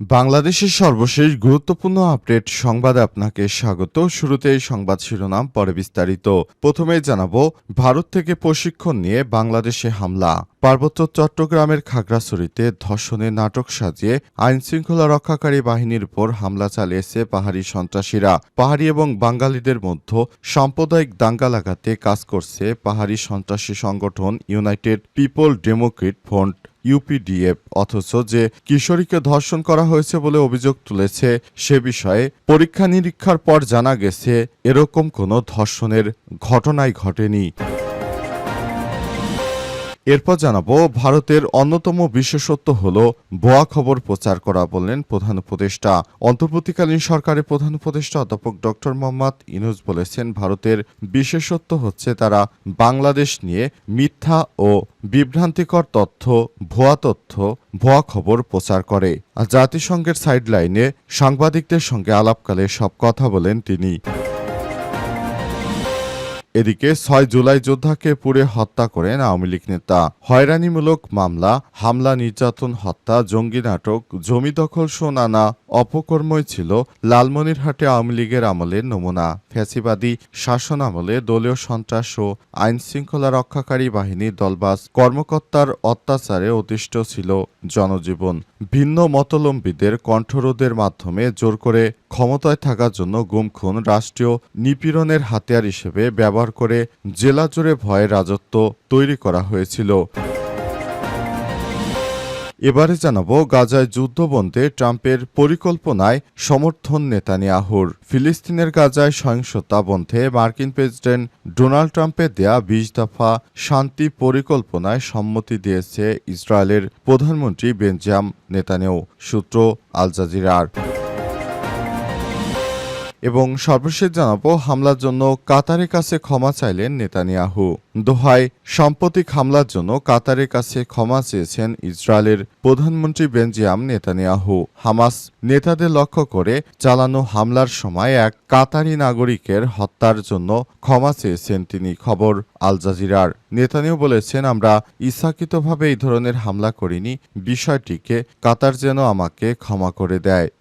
বাংলাদেশের সর্বশেষ গুরুত্বপূর্ণ আপডেট সংবাদে আপনাকে স্বাগত। শুরুতেই সংবাদ শিরোনাম, পরে বিস্তারিত। প্রথমেই জানাব, ভারত থেকে প্রশিক্ষণ নিয়ে বাংলাদেশে হামলা। পার্বত্য চট্টগ্রামের খাগড়াছড়িতে ধর্ষণের নাটক সাজিয়ে আইন শৃঙ্খলা রক্ষাকারী বাহিনীর উপর হামলা চালিয়েছে পাহাড়ি সন্ত্রাসীরা। পাহাড়ি এবং বাঙালিদের মধ্যে সাম্প্রদায়িক দাঙ্গা লাগাতে কাজ করছে পাহাড়ি সন্ত্রাসী সংগঠন United People Democrat Front. UPDF অথচ যে কিশোরীকে ধর্ষণ করা হয়েছে বলে অভিযোগ তুলেছে, সে বিষয়ে পরীক্ষা নিরীক্ষার পর জানা গেছে, এরকম কোনো ধর্ষণের ঘটনাই ঘটেনি। এরপর জানাব, ভারতের অন্যতম বিশেষত্ব হল ভুয়া খবর প্রচার করা বললেন প্রধান উপদেষ্টা। অন্তর্বর্তীকালীন সরকারের প্রধান উপদেষ্টা অধ্যাপক ডক্টর মোহাম্মদ ইনুজ বলেছেন, ভারতের বিশেষত্ব হচ্ছে তারা বাংলাদেশ নিয়ে মিথ্যা ও বিভ্রান্তিকর তথ্য, ভুয়া তথ্য, ভুয়া খবর প্রচার করে। জাতিসংঘের সাইডলাইনে সাংবাদিকদের সঙ্গে আলাপকালে সব কথা বলেন তিনি। এদিকে ছয় জুলাই যোদ্ধাকে পুড়ে হত্যা করেন আওয়ামী লীগ নেতা। হয়রানিমূলক মামলা, হামলা, নির্যাতন, হত্যা, জঙ্গি নাটক, জমি দখল সহ নানা অপকর্মই ছিল লালমনিরহাটে আওয়ামী লীগের আমলের নমুনা। ফ্যাসিবাদী শাসন আমলে দলীয় সন্ত্রাস ও আইন শৃঙ্খলা রক্ষাকারী বাহিনীর দলবাজ কর্মকর্তার অত্যাচারে অতিষ্ঠ ছিল জনজীবন। ভিন্ন মতলম্বীদের কণ্ঠরোধের মাধ্যমে জোর করে ক্ষমতায় থাকার জন্য গুম খুন রাষ্ট্রীয় নিপীড়নের হাতিয়ার হিসেবে ব্যবহার করে জেলা জুড়ে ভয়ের রাজত্ব তৈরি করা হয়েছিল। এবারে জানাব, গাজায় যুদ্ধবন্ধে ট্রাম্পের পরিকল্পনায় সমর্থন নেতানিয়াহুর। ফিলিস্তিনের গাজায় সহিংসতা বন্ধে মার্কিন প্রেসিডেন্ট ডোনাল্ড ট্রাম্পের দেয়া বিশ দফা শান্তি পরিকল্পনায় সম্মতি দিয়েছে ইসরায়েলের প্রধানমন্ত্রী বেঞ্জাম নেতানিয়াহু, সূত্র আল জাজিরার। এবং সর্বশেষ জানাব, হামলার জন্য কাতারের কাছে ক্ষমা চাইলেন নেতানিয়াহু। দোহায়, সাম্প্রতিক হামলার জন্য কাতারের কাছে ক্ষমা চেয়েছেন ইসরায়েলের প্রধানমন্ত্রী বেঞ্জিয়াম নেতানিয়াহু। হামাস নেতাদের লক্ষ্য করে চালানো হামলার সময় এক কাতারি নাগরিকের হত্যার জন্য ক্ষমা চেয়েছেন তিনি, খবর আল জাজিরার। নেতানিয়াহু বলেছেন, আমরা ইচ্ছাকৃতভাবে এই ধরনের হামলা করিনি, বিষয়টিকে কাতার যেন আমাকে ক্ষমা করে দেয়।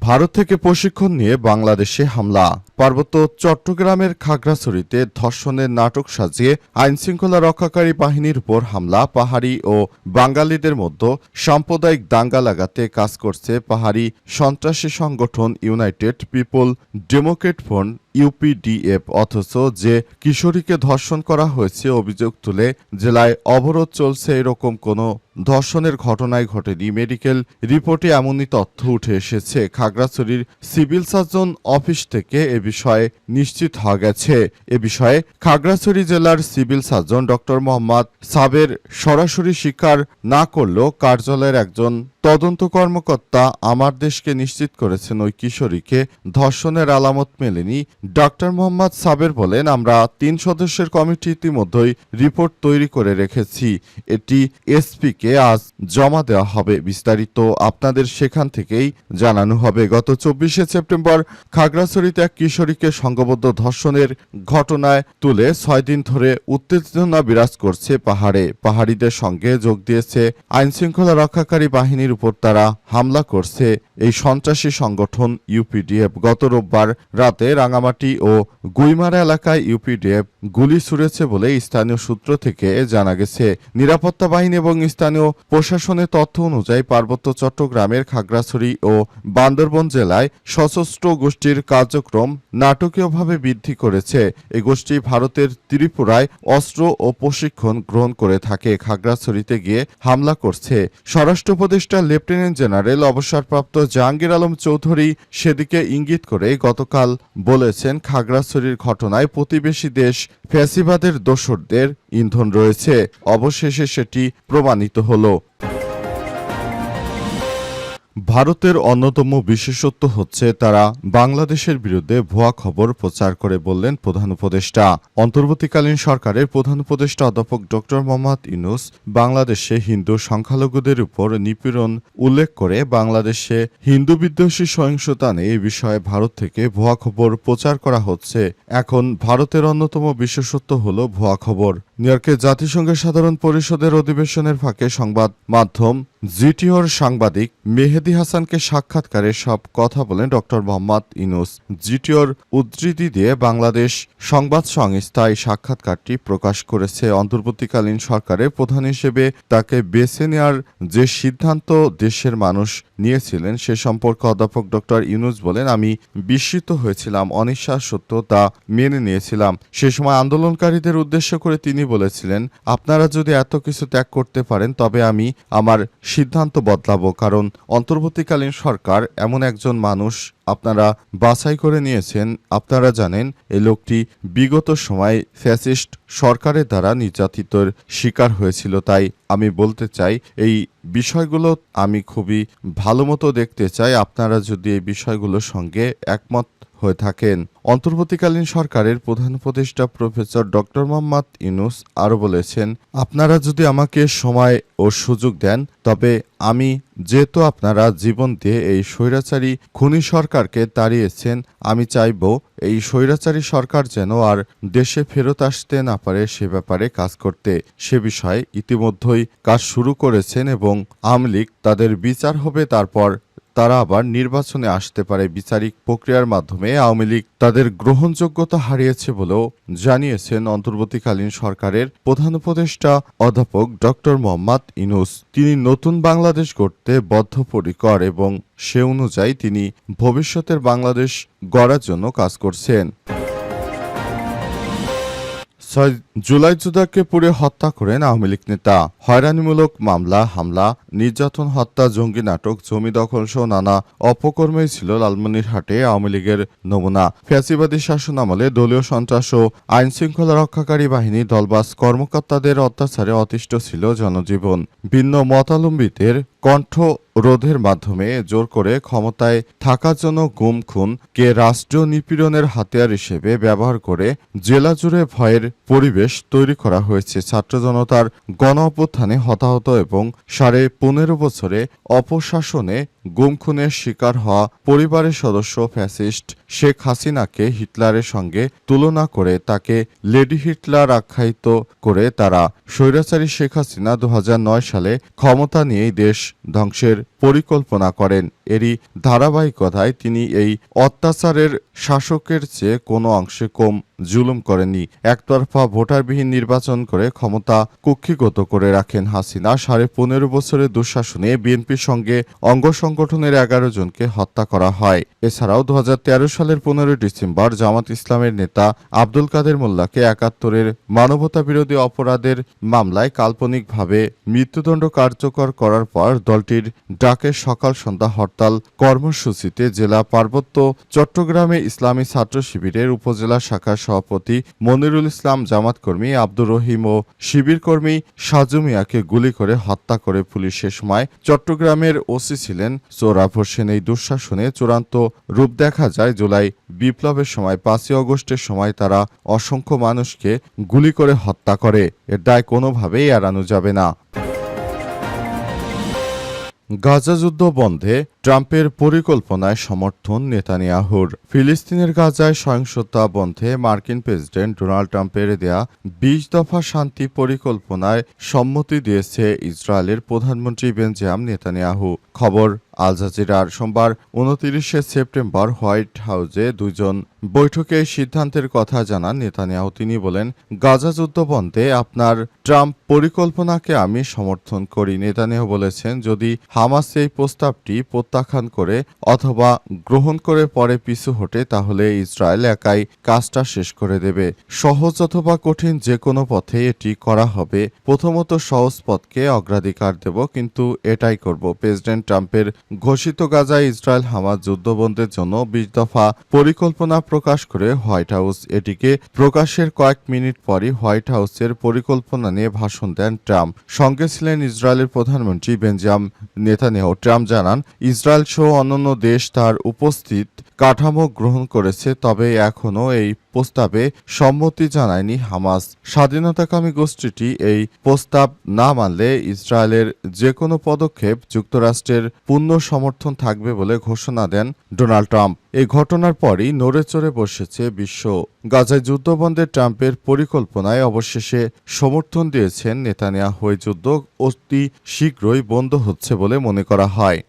ভারত থেকে প্রশিক্ষণ নিয়ে বাংলাদেশে হামলা। পার্বত্য চট্টগ্রামের খাগড়াছড়িতে ধর্ষণের নাটক সাজিয়ে আইনশৃঙ্খলা রক্ষাকারী বাহিনীর উপর হামলা, পাহাড়ি ও বাঙালিদের মধ্যে সাম্প্রদায়িক দাঙ্গা লাগাতে কাজ করছে পাহাড়ি সন্ত্রাসী সংগঠন United People Democrat Front. UPDF, অথচ যে কিশোরীকে ধর্ষণ করা হয়েছে অভিযোগ তুলে জেলায় অবরোধ চলছে এরকম কোনো ধর্ষণের ঘটনায় ঘটেনি। মেডিকেল রিপোর্টে এমনই তথ্য উঠে এসেছে। খাগড়াছড়ির সিভিল সার্জন অফিস থেকে এ বিষয়ে নিশ্চিত হওয়া গেছে। এ বিষয়ে খাগড়াছড়ি জেলার civil surgeon doctor Mohammad Saber সরাসরি স্বীকার না করলেও কার্যালয়ের একজন তদন্ত কর্মকর্তা আমার দেশকে নিশ্চিত করেছেন, ওই কিশোরীকে ধর্ষণের আলামত মেলেনি। ডক্টর মোহাম্মদ সাবের বলেন, আমরা তিন সদস্যের কমিটি ইতিমধ্যেই রিপোর্ট তৈরি করে রেখেছি। এটি এসপিকে আজ জমা দেওয়া হবে বিস্তারিত আপনাদের সেখান থেকেই জানানো হবে। গত চব্বিশে সেপ্টেম্বর খাগড়াছড়িতে এক কিশোরীকে সংঘবদ্ধ ধর্ষণের ঘটনায় তুলে ছয় দিন ধরে উত্তেজনা বিরাজ করছে পাহাড়ে। পাহাড়িদের সঙ্গে যোগ দিয়েছে আইনশৃঙ্খলা রক্ষাকারী বাহিনীর উপর তারা হামলা করছে। এই সন্ত্রাসী সংগঠন ইউপিডিএফ গত রোববার রাতে রাঙামাটি ও গুইমারা এলাকায় ইউপিডিএফ গুলি ছুড়েছে বলে স্থানীয় সূত্র থেকে জানা গেছে। নিরাপত্তা বাহিনী এবং স্থানীয় প্রশাসনের তথ্য অনুযায়ী পার্বত্য চট্টগ্রামের খাগড়াছড়ি ও বান্দরবন জেলায় সশস্ত্র গোষ্ঠীর কার্যক্রম নাটকীয়ভাবে বৃদ্ধি করেছে। এই গোষ্ঠী ভারতের ত্রিপুরায় অস্ত্র ও প্রশিক্ষণ গ্রহণ করে থাকে। খাগড়াছড়িতে গিয়ে হামলা করছে। স্বরাষ্ট্র উপদেষ্টা লেফটেন্যান্ট জেনারেল অবসরপ্রাপ্ত জাহাঙ্গীর আলম চৌধুরী সেদিকে ইঙ্গিত করে গতকাল বলেছেন খাগড়াছড়ির ঘটনায় প্রতিবেশী দেশ ফ্যাসিবাদের দোসরদের ইন্ধন রয়েছে। অবশেষে সেটি প্রমাণিত হলো। ভারতের অন্যতম বিশেষত্ব হচ্ছে তারা বাংলাদেশের বিরুদ্ধে ভুয়া খবর প্রচার করে বললেন প্রধান উপদেষ্টা। অন্তর্বর্তীকালীন সরকারের প্রধান উপদেষ্টা অধ্যাপক ড মোহাম্মদ ইনুস বাংলাদেশে হিন্দু সংখ্যালঘুদের উপর নিপীড়ন উল্লেখ করে বাংলাদেশে হিন্দু বিদ্বেষী সহিংসতা নেই এই বিষয়ে ভারত থেকে ভুয়া খবর প্রচার করা হচ্ছে। এখন ভারতের অন্যতম বিশেষত্ব হল ভুয়া খবর। নিউ ইয়র্কে জাতিসংঘের সাধারণ পরিষদের অধিবেশনের ফাঁকে সংবাদ মাধ্যম জিটিওর সাংবাদিক মেহেদি হাসানকে সাক্ষাৎকারে সব কথা বলেন ডক্টর মোহাম্মদ ইনুস জিটিওর উদ্ধৃতি দিয়ে বাংলাদেশ সংবাদ সংস্থা এই সাক্ষাৎকারটি প্রকাশ করেছে। অন্তর্বর্তীকালীন সরকারের প্রধান হিসেবে তাকে বেছে নেওয়ার যে সিদ্ধান্ত দেশের মানুষ নিয়েছিলেন সে সম্পর্কে অধ্যাপক ডক্টর ইউনুস বলেন, আমি বিস্মিত হয়েছিলাম, অনিশ্বাস সত্য তা মেনে নিয়েছিলাম। সে সময় আন্দোলনকারীদের উদ্দেশ্য করে তিনি বলেছিলেন, আপনারা যদি এত কিছু ত্যাগ করতে পারেন, তবে আমি আমার সিদ্ধান্ত বদলাবো, কারণ অন্তর্বর্তীকালীন সরকার এমন একজন মানুষ আপনারা বাছাই করে নিয়েছেন। আপনারা জানেন, এই লোকটি বিগত সময় ফ্যাসিস্ট সরকারের দ্বারা নির্যাতিতর শিকার হয়েছিল। তাই আমি বলতে চাই, এই বিষয়গুলো আমি খুবই ভালো মতো দেখতে চাই। আপনারা যদি এই বিষয়গুলোর সঙ্গে একমত হয়ে থাকেন। অন্তর্বর্তীকালীন সরকারের প্রধান উপদেষ্টা প্রফেসর ডক্টর মোহাম্মদ ইউনুস আরও বলেছেন, আপনারা যদি আমাকে সময় ও সুযোগ দেন, তবে আমি যেহেতু আপনারা জীবন দিয়ে এই স্বৈরাচারী খুনি সরকারকে তাড়িয়েছেন, আমি চাইব এই স্বৈরাচারী সরকার যেন আর দেশে ফেরত আসতে না পারে সে ব্যাপারে কাজ করতে। সে বিষয়ে ইতিমধ্যেই কাজ শুরু করেছেন এবং আওয়ামী লীগ তাদের বিচার হবে, তারপর তারা আবার নির্বাচনে আসতে পারে বিচারিক প্রক্রিয়ার মাধ্যমে আওয়ামী লীগ। তাদের গ্রহণযোগ্যতা হারিয়েছে বলেও জানিয়েছেন অন্তর্বর্তীকালীন সরকারের প্রধান উপদেষ্টা অধ্যাপক ডক্টর মোহাম্মদ ইনুস। তিনি নতুন বাংলাদেশ গড়তে বদ্ধপরিকর এবং সে অনুযায়ী তিনি ভবিষ্যতের বাংলাদেশ গড়ার জন্য কাজ করছেন। ছয় জুলাই জুদাকে পুড়ে হত্যা করেন আওয়ামী লীগ নেতা। হয়রানিমূলক মামলা, হামলা, নির্যাতন, হত্যা, জঙ্গি নাটক, জমি দখল সহ নানা অপকর্মেই ছিল লালমনিরহাটে আওয়ামী লীগের নমুনা। ফ্যাসিবাদী শাসন আমলে দলীয় সন্ত্রাস ও আইন শৃঙ্খলা রক্ষাকারী বাহিনী দলবাস কর্মকর্তাদের অত্যাচারে অতিষ্ঠ ছিল জনজীবন। ভিন্ন মতালম্বিতের কণ্ঠ রোধের মাধ্যমে জোর করে ক্ষমতায় থাকার জন্য গুম খুন কে রাষ্ট্রীয় নিপীড়নের হাতিয়ার হিসেবে ব্যবহার করে জেলা জুড়ে ভয়ের পরিবেশ তৈরি করা হয়েছে। ছাত্র জনতার গণ অভ্যুত্থানে হতাহত এবং সাড়ে পনেরো বছরে অপশাসনে গুম খুনের শিকার হওয়া পরিবারের সদস্য ফ্যাসিস্ট শেখ হাসিনাকে হিটলারের সঙ্গে তুলনা করে তাকে লেডি হিটলার আখ্যায়িত করে তারা স্বৈরাচারী শেখ হাসিনা দু হাজার নয় সালে ক্ষমতা নিয়েই দেশ ধ্বংসের পরিকল্পনা করেন। এরই ধারাবাহিকতায় তিনি এই অত্যাচারের শাসকের চেয়ে কোনো অংশে কম। জুলুম করেননি। একতরফা ভোটারবিহীন নির্বাচন করে ক্ষমতা কুক্ষিগত করে রাখেন হাসিনা। সাড়ে পনেরো বছরের দুঃশাসনে বিএনপির সঙ্গে অঙ্গ সংগঠনের এগারো জনকে হত্যা করা হয়। এছাড়াও দু সালের পনেরোই ডিসেম্বর জামাত ইসলামের নেতা আব্দুল কাদের মোল্লাকে একাত্তরের মানবতা বিরোধী অপরাধের মামলায় কাল্পনিকভাবে মৃত্যুদণ্ড কার্যকর করার পর দলটির ডাকে সকাল সন্ধ্যা হরতাল কর্মসূচিতে জেলা পার্বত্য চট্টগ্রামে ইসলামী ছাত্র শিবিরের উপজেলা শাখার সভাপতি মনিরুল ইসলাম জামাত কর্মী আব্দুর রহিম ও শিবির কর্মী সাজু মিয়াকে গুলি করে হত্যা করে পুলিশ সে সময় চট্টগ্রামের ওসি ছিলেন। সোহরাব হোসেন এই দুঃশাসনে চূড়ান্ত রূপ দেখা যায়। জুলাই বিপ্লবের সময়, পাঁচই অগস্টের সময় তারা অসংখ্য মানুষকে গুলি করে হত্যা করে। এর দায় কোনোভাবেই এড়ানো যাবে না। গাজা যুদ্ধ বন্ধে ট্রাম্পের পরিকল্পনায় সমর্থন নেতানিয়াহুর। ফিলিস্তিনের গাজায় সহিংসতা বন্ধে মার্কিন প্রেসিডেন্ট ডোনাল্ড ট্রাম্পের দেয়া বিশ দফা শান্তি পরিকল্পনায় সম্মতি দিয়েছে ইসরায়েলের প্রধানমন্ত্রী বেঞ্জাম নেতানিয়াহু। খবর আল জাজিরার সোমবার উনতিরিশে সেপ্টেম্বর হোয়াইট হাউসে দুজন বৈঠকে সিদ্ধান্তের কথা জানান নেতানিয়াহু। তিনি বলেন, গাজা যুদ্ধ বন্ধে আপনার ট্রাম্প পরিকল্পনাকে আমি সমর্থন করি। নেতানিয়াহু বলেছেন, যদি হামাস এই প্রস্তাবটি প্রত্যাখ্যান করে অথবা গ্রহণ করে পরে পিছু হটে, তাহলে ইসরায়েল একাই কাজটা শেষ করে দেবে। সহজ অথবা কঠিন যে কোনো পথে এটি করা হবে। প্রথমত সহজ পথকে অগ্রাধিকার দেব, কিন্তু এটাই করব। প্রেসিডেন্ট ট্রাম্পের ঘোষিত গাজায় ইসরায়েল হামাস যুদ্ধবন্ধের জন্য বিশ দফা পরিকল্পনা প্রকাশ করে হোয়াইট হাউস। এটিকে প্রকাশের কয়েক মিনিট পরই হোয়াইট হাউসের পরিকল্পনা নিয়ে ভাষণ দেন ট্রাম্প। সঙ্গে ছিলেন ইসরায়েলের প্রধানমন্ত্রী বেঞ্জাম নেতানিয়াহু। ট্রাম্প জানান, ইসরায়েল সহ অন্যান্য দেশ তার উপস্থিত কাঠামো গ্রহণ করেছে, তবে এখনও এই প্রস্তাবে সম্মতি জানায়নি হামাস। স্বাধীনতাকামী গোষ্ঠীটি এই প্রস্তাব না মানলে ইসরায়েলের যে কোনো পদক্ষেপ যুক্তরাষ্ট্রের পূর্ণ সমর্থন থাকবে বলে ঘোষণা দেন ডোনাল্ড ট্রাম্প। এই ঘটনার পরই নড়ে চড়ে বসেছে বিশ্ব। গাজায় যুদ্ধবন্ধে ট্রাম্পের পরিকল্পনায় অবশেষে সমর্থন দিয়েছেন নেতানিয়াহু। হয়ে যুদ্ধ অতি শীঘ্রই বন্ধ হচ্ছে বলে মনে করা হয়।